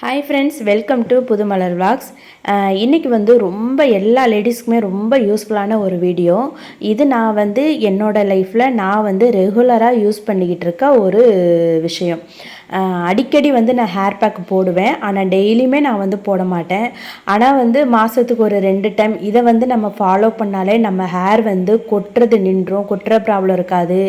Hi friends welcome to Pudhumalar vlogs இன்றைக்கி வந்து ரொம்ப எல்லா லேடிஸ்க்குமே ரொம்ப யூஸ்ஃபுல்லான ஒரு வீடியோ இது நான் வந்து என்னோடய லைஃப்பில் நான் வந்து ரெகுலராக யூஸ் பண்ணிக்கிட்டு இருக்க ஒரு விஷயம். அடிக்கடி வந்து நான் ஹேர் பேக் போடுவேன். ஆனால் டெய்லியுமே நான் வந்து போட மாட்டேன். ஆனால் வந்து மாதத்துக்கு ஒரு ரெண்டு டைம் இதை வந்து நம்ம ஃபாலோ பண்ணாலே நம்ம ஹேர் வந்து கொட்டுறது நின்றோம். கொட்டுற ப்ராப்ளம் இருக்காது.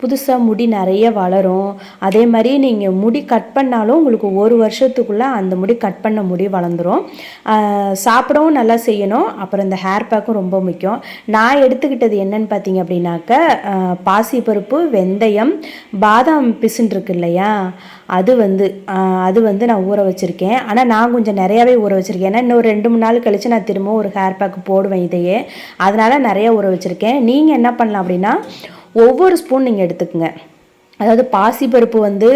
புதுசாக முடி நிறைய வளரும். அதே மாதிரி நீங்கள் முடி கட் பண்ணாலும் உங்களுக்கு ஒரு வருஷத்துக்குள்ளே அந்த முடி கட் பண்ண முடி வளர்ந்துடும் சாப்பிடவும் நல்லா செய்யணும். அப்புறம் இந்த ஹேர் பேக்கும் ரொம்ப முக்கியம். நான் எடுத்துக்கிட்டது என்னன்னு பார்த்தீங்க அப்படின்னாக்க பாசிப்பருப்பு வெந்தயம் பாதாம் பிசுன் இருக்கு இல்லையா? அது வந்து அது வந்து நான் ஊற வச்சுருக்கேன். ஆனால் நான் கொஞ்சம் நிறையாவே ஊற வச்சுருக்கேன். ஏன்னா இன்னும் ஒரு ரெண்டு மூணு நாள் கழித்து நான் திரும்பவும் ஒரு ஹேர் பேக் போடுவேன் இதையே. அதனால் நிறையா ஊற வச்சுருக்கேன். நீங்கள் என்ன பண்ணலாம் அப்படின்னா ஒவ்வொரு ஸ்பூன் நீங்கள் எடுத்துக்கங்க. அதாவது பாசிப்பருப்பு வந்து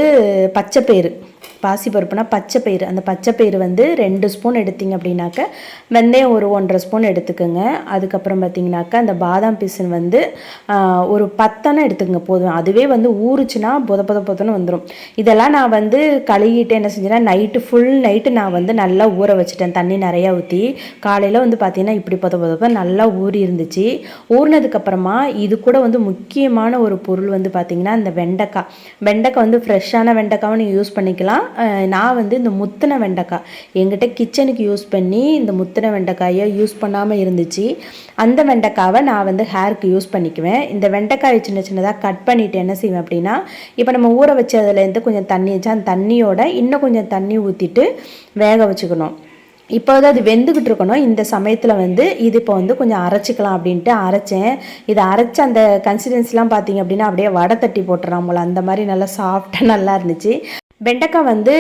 பச்சைப்பயிறு. பாசிப்பருப்புனா பச்சை பயிறு. அந்த பச்சை பயிறு வந்து ரெண்டு ஸ்பூன் எடுத்தீங்க அப்படின்னாக்க வெந்தயம் ஒரு ஒன்றரை ஸ்பூன் எடுத்துக்கோங்க. அதுக்கப்புறம் பார்த்திங்கனாக்கா அந்த பாதாம் பீசன் வந்து ஒரு பத்தனை எடுத்துக்கங்க போதும். அதுவே வந்து ஊறுச்சுன்னா புத புத புதன்னு வந்துடும் இதெல்லாம் நான் வந்து கழுகிட்டு என்ன செஞ்சேன்னா நைட்டு ஃபுல் நைட்டு நான் வந்து நல்லா ஊற வச்சுட்டேன். தண்ணி நிறையா ஊற்றி காலையில் வந்து பார்த்தீங்கன்னா இப்படி புத பொத நல்லா ஊறி இருந்துச்சு. ஊறினதுக்கப்புறமா இது கூட வந்து முக்கியமான ஒரு பொருள் வந்து பார்த்தீங்கன்னா இந்த வெண்டைக்காய். வெண்டைக்காய் வந்து ஃப்ரெஷ்ஷான வெண்டைக்காவும் நீங்கள் யூஸ் பண்ணிக்கலாம். நான் வந்து இந்த முத்தின வெண்டைக்காய் எங்கிட்ட கிச்சனுக்கு யூஸ் பண்ணி இந்த முத்தின வெண்டைக்காயை யூஸ் பண்ணாமல் இருந்துச்சு. அந்த வெண்டைக்காவை நான் வந்து ஹேருக்கு யூஸ் பண்ணிக்குவேன். இந்த வெண்டைக்காயை சின்ன சின்னதாக கட் பண்ணிவிட்டு என்ன செய்வேன் அப்படின்னா இப்போ நம்ம ஊற வச்சதுலேருந்து கொஞ்சம் தண்ணி வச்சா அந்த தண்ணியோட இன்னும் கொஞ்சம் தண்ணி ஊற்றிட்டு வேக வச்சுக்கணும். இப்போ அது வெந்துக்கிட்டு இருக்கணும். இந்த சமயத்தில் வந்து இது இப்போ வந்து கொஞ்சம் அரைச்சிக்கலாம் அப்படின்ட்டு அரைச்சேன். இதை அரைச்ச அந்த கன்சிஸ்டன்சிலாம் பார்த்தீங்க அப்படின்னா அப்படியே வடை தட்டி போட்டுறான் அந்த மாதிரி நல்லா சாஃப்டாக நல்லா இருந்துச்சு. வெண்டைக்காய் வந்து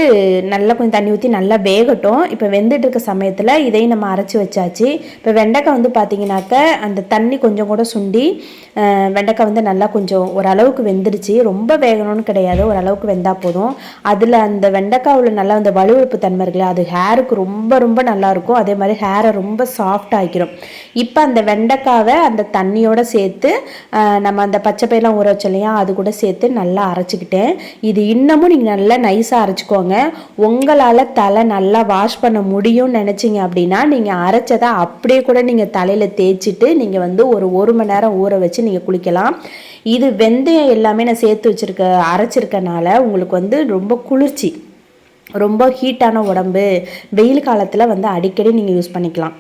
நல்லா கொஞ்சம் தண்ணி ஊற்றி நல்லா வேகட்டும். இப்போ வெந்துட்டு இருக்க சமயத்தில் இதையும் நம்ம அரைச்சி வச்சாச்சு. இப்போ வெண்டைக்காய் வந்து பார்த்தீங்கன்னாக்க அந்த தண்ணி கொஞ்சம் கூட சுண்டி வெண்டைக்காய் வந்து நல்லா கொஞ்சம் ஓரளவுக்கு வெந்துடுச்சு. ரொம்ப வேகணும்னு கிடையாது. ஓரளவுக்கு வெந்தால் போதும். அதில் அந்த வெண்டைக்காவில் நல்லா அந்த வலுவழுப்பு தன்மை இருக்குல்ல அது ஹேருக்கு ரொம்ப ரொம்ப நல்லாயிருக்கும் அதே மாதிரி ஹேரை ரொம்ப சாஃப்ட் ஆக்கிரும். இப்போ அந்த வெண்டைக்காவை அந்த தண்ணியோடு சேர்த்து நம்ம அந்த பச்சை பயிரெலாம் ஊற வச்சோம் இல்லையா அது கூட சேர்த்து நல்லா அரைச்சிக்கிட்டேன். இது இன்னமும் நீங்கள் நல்லா நைஸாக அரைச்சிக்கோங்க. உங்களால் தலை நல்லா வாஷ் பண்ண முடியும்னு நினச்சிங்க அப்படின்னா நீங்கள் அரைச்சதை அப்படியே கூட நீங்கள் தலையில் தேய்ச்சிட்டு நீங்கள் வந்து ஒரு ஒரு மணி நேரம் ஊற வச்சு நீங்கள் குளிக்கலாம். இது வெந்தயம் எல்லாமே நான் சேர்த்து வச்சுருக்க அரைச்சிருக்கனால உங்களுக்கு வந்து ரொம்ப குளிர்ச்சி ரொம்ப ஹீட்டான உடம்பு வெயில் காலத்தில் வந்து அடிக்கடி நீங்கள் யூஸ் பண்ணிக்கலாம்.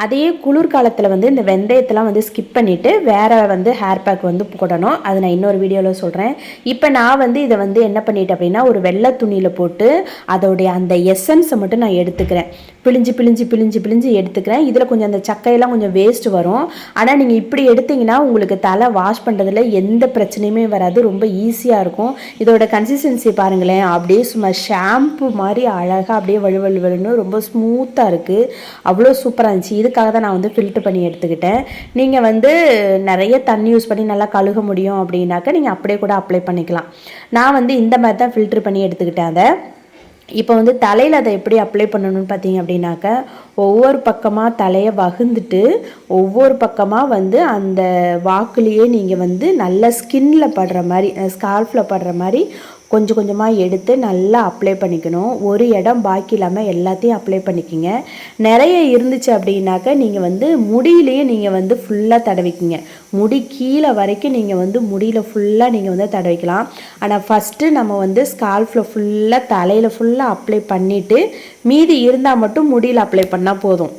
அதே குளிர்காலத்தில் வந்து இந்த வெந்தயத்தெல்லாம் வந்து ஸ்கிப் பண்ணிவிட்டு வேறு வந்து ஹேர் பேக் வந்து போடணும். அது நான் இன்னொரு வீடியோவில் சொல்கிறேன் இப்போ நான் வந்து இதை வந்து என்ன பண்ணிட்டேன் அப்படின்னா ஒரு வெள்ளை துணியில் போட்டு அதோடைய அந்த எசன்ஸை மட்டும் நான் எடுத்துக்கிறேன். பிழிஞ்சு பிழிஞ்சு பிழிஞ்சு பிழிஞ்சு எடுத்துக்கிறேன். இதில் கொஞ்சம் அந்த சக்கையெல்லாம் கொஞ்சம் வேஸ்ட் வரும். ஆனால் நீங்கள் இப்படி எடுத்தீங்கன்னா உங்களுக்கு தலை வாஷ் பண்ணுறதுல எந்த பிரச்சனையுமே வராது. ரொம்ப ஈஸியாக இருக்கும். இதோட கன்சிஸ்டன்சி பாருங்களேன். அப்படியே சும்மா ஷாம்பு மாதிரி அழகாக அப்படியே வழுவழுவலுன்னு ரொம்ப ஸ்மூத்தாக இருக்குது அவ்வளோ சூப்பராக இருந்துச்சு. இதுக்காக தான் நான் வந்து ஃபில்ட்ரு பண்ணி எடுத்துக்கிட்டேன். நீங்கள் வந்து நிறைய தண்ணி யூஸ் பண்ணி நல்லா கழுக முடியும் அப்படின்னாக்கா நீங்கள் அப்படியே கூட அப்ளை பண்ணிக்கலாம். நான் வந்து இந்த மாதிரி தான் ஃபில்ட்ரு பண்ணி எடுத்துக்கிட்டேன் அதை. இப்போ வந்து தலையில் அதை எப்படி அப்ளை பண்ணணும்னு பார்த்தீங்க அப்படின்னாக்க ஒவ்வொரு பக்கமாக தலையை வகுந்துட்டு ஒவ்வொரு பக்கமாக வந்து அந்த வாக்குலேயே நீங்கள் வந்து நல்ல ஸ்கின்னில் படுற மாதிரி ஸ்கால்ஃபில் படுற மாதிரி கொஞ்சம் கொஞ்சமாக எடுத்து நல்லா அப்ளை பண்ணிக்கணும். ஒரு இடம் பாக்கி இல்லாமல் எல்லாத்தையும் அப்ளை பண்ணிக்கிங்க. நிறைய இருந்துச்சு அப்படின்னாக்க நீங்கள் வந்து முடியிலேயே நீங்கள் வந்து ஃபுல்லாக தடவிக்கிங்க. முடி கீழே வரைக்கும் நீங்கள் வந்து முடியில் ஃபுல்லாக நீங்கள் வந்து தடவிக்கலாம். ஆனால் ஃபஸ்ட்டு நம்ம வந்து ஸ்கால்ஃபில் ஃபுல்லாக தலையில் ஃபுல்லாக அப்ளை பண்ணிவிட்டு மீதி இருந்தால் மட்டும் முடியில் அப்ளை பண்ணால் போதும்.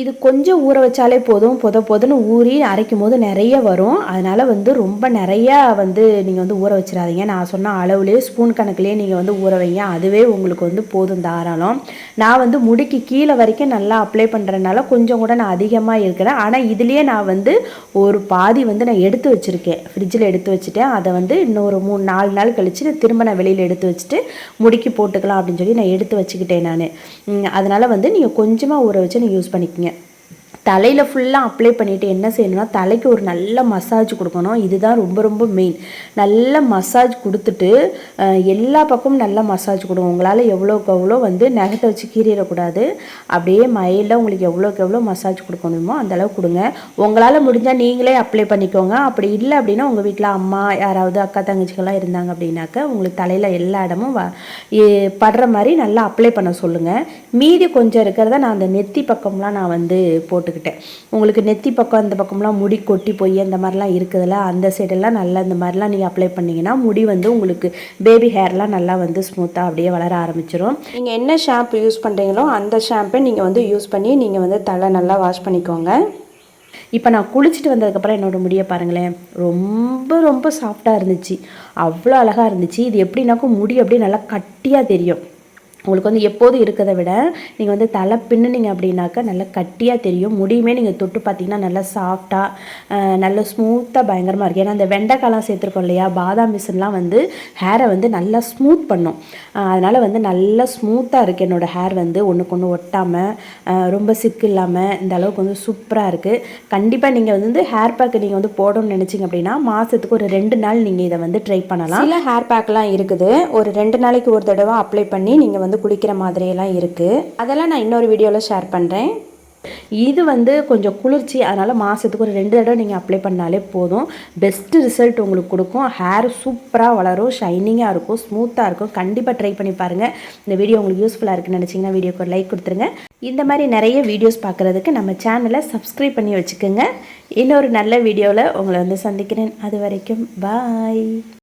இது கொஞ்சம் ஊற வச்சாலே போதும். பொத பொதன்னு ஊறி அரைக்கும் போது நிறைய வரும். அதனால் வந்து ரொம்ப நிறையா வந்து நீங்கள் வந்து ஊற வச்சிடாதீங்க. நான் சொன்ன அளவுலேயே ஸ்பூன் கணக்குலேயே நீங்கள் வந்து ஊற வைங்க. அதுவே உங்களுக்கு வந்து போதும் தாராளம். நான் வந்து முடிக்கு கீழே வரைக்கும் நல்லா அப்ளை பண்ணுறதுனால கொஞ்சம் கூட நான் அதிகமாக இருக்கிறேன் ஆனால் இதுலேயே நான் வந்து ஒரு பாதி வந்து நான் எடுத்து வச்சுருக்கேன். ஃப்ரிட்ஜில் எடுத்து வச்சுட்டேன். அதை வந்து இன்னொரு மூணு நாலு நாள் கழிச்சு நான் திரும்ப நான் வெளியில் எடுத்து வச்சுட்டு முடிக்கு போட்டுக்கலாம் அப்படின்னு சொல்லி நான் எடுத்து வச்சுக்கிட்டேன் நான். அதனால் வந்து நீங்கள் கொஞ்சமாக ஊற வச்சு நீங்கள் யூஸ் பண்ணிக்கோங்க. தலையில் ஃபுல்லாக அப்ளை பண்ணிவிட்டு என்ன செய்யணும்னா தலைக்கு ஒரு நல்ல மசாஜ் கொடுக்கணும். இதுதான் ரொம்ப ரொம்ப மெயின் நல்ல மசாஜ் கொடுத்துட்டு எல்லா பக்கமும் நல்ல மசாஜ் கொடுங்க. உங்களால் எவ்வளோக்கு எவ்வளோ வந்து நகத்தை வச்சு கீறிடக்கூடாது. அப்படியே மயிலில் உங்களுக்கு எவ்வளோக்கு எவ்வளோ மசாஜ் கொடுக்கணுமோ அந்தளவு கொடுங்க. உங்களால் முடிஞ்சால் நீங்களே அப்ளை பண்ணிக்கோங்க. அப்படி இல்லை அப்படின்னா உங்கள் வீட்டில் அம்மா யாராவது அக்கா தங்கச்சிகள்லாம் இருந்தாங்க அப்படின்னாக்க உங்களுக்கு தலையில் எல்லா இடமும் வ- படுற மாதிரி நல்லா அப்ளை பண்ண சொல்லுங்கள் மீதி கொஞ்சம் இருக்கிறத நான் அந்த நெத்தி பக்கம்லாம் நான் வந்து போட்டுக்கிட்டேன் உங்களுக்கு நெத்தி பக்கம் அந்த பக்கம்லாம் முடி கொட்டி போய் அந்த மாதிரிலாம் இருக்குதுல்ல அந்த சைடெல்லாம் நல்லா இந்த மாதிரிலாம் நீங்கள் அப்ளை பண்ணிங்கன்னா முடி வந்து உங்களுக்கு பேபி ஹேர்லாம் நல்லா வந்து ஸ்மூத்தாக அப்படியே வளர ஆரம்பிச்சிடும் நீங்கள் என்ன ஷாம்பு யூஸ் பண்ணுறீங்களோ அந்த ஷாம்பை நீங்கள் வந்து யூஸ் பண்ணி நீங்கள் வந்து தலை நல்லா வாஷ் பண்ணிக்கோங்க. இப்போ நான் குளிச்சுட்டு வந்ததுக்கப்புறம் என்னோட முடியை பாருங்களேன் ரொம்ப ரொம்ப சாஃப்டாக இருந்துச்சு. அவ்வளோ அழகாக இருந்துச்சு. இது எப்படின்னாக்கும் முடி அப்படியே நல்லா கட்டியாக தெரியும். உங்களுக்கு வந்து எப்போதும் இருக்கிறத விட நீங்கள் வந்து தலை பின்னுனீங்க அப்படின்னாக்கா நல்லா கட்டியாக தெரியும். முடியுமே நீங்கள் தொட்டு பார்த்தீங்கன்னா நல்லா சாஃப்டாக நல்ல ஸ்மூத்தாக பயங்கரமாக இருக்குது ஏன்னா அந்த வெண்டைக்காலாம் சேர்த்துருக்கோம் இல்லையா? பாதாம் மிஷின்லாம் வந்து ஹேரை வந்து நல்லா ஸ்மூத் பண்ணும். அதனால் வந்து நல்லா ஸ்மூத்தாக இருக்குது என்னோடய ஹேர் வந்து ஒன்றுக்கு ஒன்று ஒட்டாமல் ரொம்ப சிக்கு இல்லாமல் இந்த அளவுக்கு வந்து சூப்பராக இருக்குது கண்டிப்பாக நீங்கள் வந்து ஹேர் பேக்கு நீங்கள் வந்து போடணும்னு நினச்சிங்க அப்படின்னா மாதத்துக்கு ஒரு ரெண்டு நாள் நீங்கள் இதை வந்து ட்ரை பண்ணலாம். சில ஹேர் பேக்லாம் இருக்குது. ஒரு ரெண்டு நாளைக்கு ஒரு தடவை அப்ளை பண்ணி நீங்கள் வந்து வந்து குளிக்கிற மாதிரியெல்லாம் இருக்குது அதெல்லாம் நான் இன்னொரு வீடியோவில் ஷேர் பண்ணுறேன் இது வந்து கொஞ்சம் குளிர்ச்சி அதனால் மாதத்துக்கு ஒரு ரெண்டு தடவை நீங்கள் அப்ளை பண்ணாலே போதும். பெஸ்ட்டு ரிசல்ட் உங்களுக்கு கொடுக்கும். ஹேர் சூப்பராக வளரும் ஷைனிங்காக இருக்கும் ஸ்மூத்தாக இருக்கும். கண்டிப்பாக ட்ரை பண்ணி பாருங்கள் இந்த வீடியோ உங்களுக்கு யூஸ்ஃபுல்லாக இருக்குன்னு நினச்சிங்கன்னா வீடியோக்கு ஒரு லைக் கொடுத்துருங்க. இந்த மாதிரி நிறைய வீடியோஸ் பார்க்குறதுக்கு நம்ம சேனலை சப்ஸ்கிரைப் பண்ணி வச்சுக்கோங்க. இன்னொரு நல்ல வீடியோவில் உங்களை வந்து சந்திக்கிறேன். அது வரைக்கும் பாய்